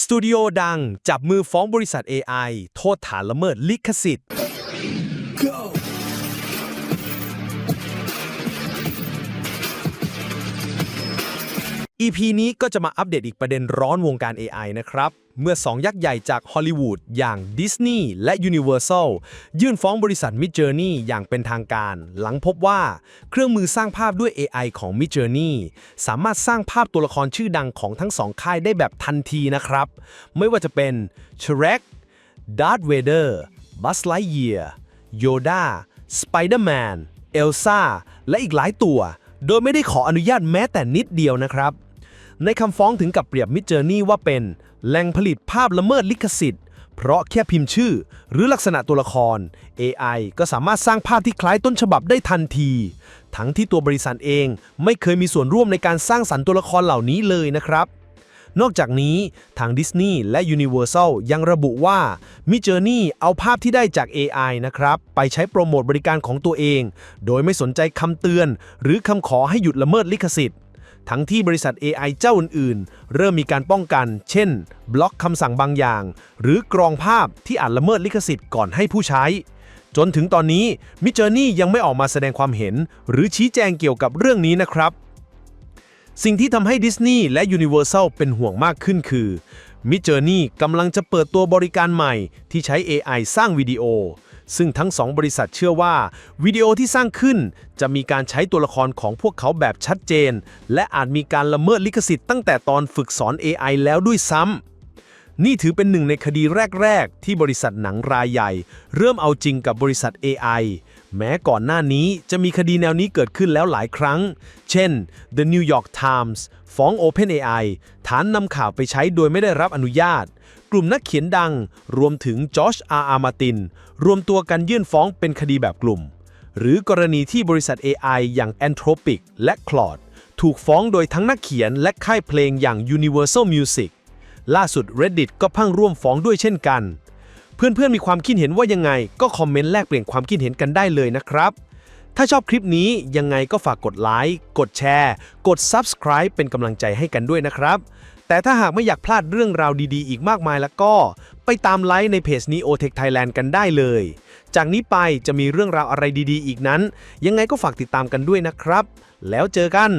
สตูดิโอดังจับมือฟ้องบริษัท AI โทษฐานละเมิดลิขสิทธิ์ EP นี้ก็จะมาอัปเดตอีกประเด็นร้อนวงการ AI นะครับ เมื่อ2ยักษ์ใหญ่จากฮอลลีวูดอย่าง Disney และ Universal ยื่นฟ้องบริษัท Midjourney อย่างเป็นทางการ หลังพบว่าเครื่องมือสร้างภาพด้วย AI ของ Midjourney สามารถสร้างภาพตัวละครชื่อดังของทั้งสองค่ายได้แบบทันทีนะครับ ไม่ว่าจะเป็น Shrek Darth Vader Buzz Lightyear Yoda Spider-Man Elsa และอีกหลายตัว โดยไม่ได้ขออนุญาตแม้แต่นิดเดียวนะครับ ในคำฟ้องถึงกับเปรียบมิเจอร์นี่ว่าเป็นแหล่งผลิตภาพละเมิดลิขสิทธิ์ เพราะแค่พิมพ์ชื่อ หรือลักษณะตัวละคร AI ก็สามารถสร้างภาพที่คล้ายต้นฉบับได้ทันที ทั้งที่ตัวบริษัทเองไม่เคยมีส่วนร่วมในการสร้างสรรค์ตัวละครเหล่านี้เลยนะครับนอกจากนี้ทางดิสนีย์และ Universal ยังระบุว่า Midjourney เอาภาพที่ได้จาก AI นะครับ ไปใช้โปรโมทบริการของตัวเอง โดยไม่สนใจคำเตือน หรือคำขอให้หยุดละเมิดลิขสิทธิ์ ทั้งที่บริษัท AI เจ้าอื่นๆ เริ่มมีการป้องกัน เช่น บล็อกคำสั่งบางอย่าง หรือกรองภาพที่อาจละเมิดลิขสิทธิ์ก่อนให้ผู้ใช้ จนถึงตอนนี้ Midjourney ยังไม่ออกมาแสดงความเห็น หรือชี้แจงเกี่ยวกับเรื่องนี้นะครับ สิ่งที่ทำให้ดิสนีย์และ Universal เป็นห่วงมากขึ้นคือ Midjourney กำลังจะเปิดตัวบริการใหม่ที่ใช้ AI สร้างวิดีโอ ซึ่งทั้งสองบริษัทเชื่อว่า วิดีโอที่สร้างขึ้น จะมีการใช้ตัวละครของพวกเขาแบบชัดเจน และอาจมีการละเมิดลิขสิทธิ์ตั้งแต่ตอนฝึกสอน AI แล้วด้วยซ้ำนี่ถือเป็นหนึ่งในคดีแรก ๆ ที่บริษัทหนังรายใหญ่ เริ่มเอาจริงกับบริษัท AI แม้ก่อนหน้านี้จะมีคดีแนวนี้เกิดขึ้นแล้วหลายครั้ง เช่น The New York Times ฟ้อง OpenAI ฐานนำข่าวไปใช้โดยไม่ได้รับอนุญาต กลุ่มนักเขียนดัง รวมถึงจอชอาร์อามาติน รวมตัวกันยื่นฟ้องเป็นคดีแบบกลุ่ม หรือกรณีที่บริษัท AI อย่าง Anthropic และ Claude ถูกฟ้องโดยทั้งนักเขียนและค่ายเพลงอย่าง Universal Music ล่าสุด Reddit ก็พังร่วมฟ้องด้วยเช่นกัน เพื่อนๆมีความคิดเห็นว่ายังไง ก็คอมเมนต์แลกเปลี่ยนความคิดเห็นกันได้เลยนะครับ ถ้าชอบคลิปนี้ยังไงก็ฝากกดไลค์กดแชร์ กด Subscribe เป็นกำลังใจให้กันด้วยนะครับ แต่ถ้าหากไม่อยากพลาดเรื่องราวดีๆ อีกมากมายแล้วก็ ไปตามไลค์ในเพจ Neo Tech Thailand กันได้เลย จากนี้ไปจะมีเรื่องราวอะไรดีๆ อีกนั้น ยังไงก็ฝากติดตามกันด้วยนะครับ แล้วเจอกัน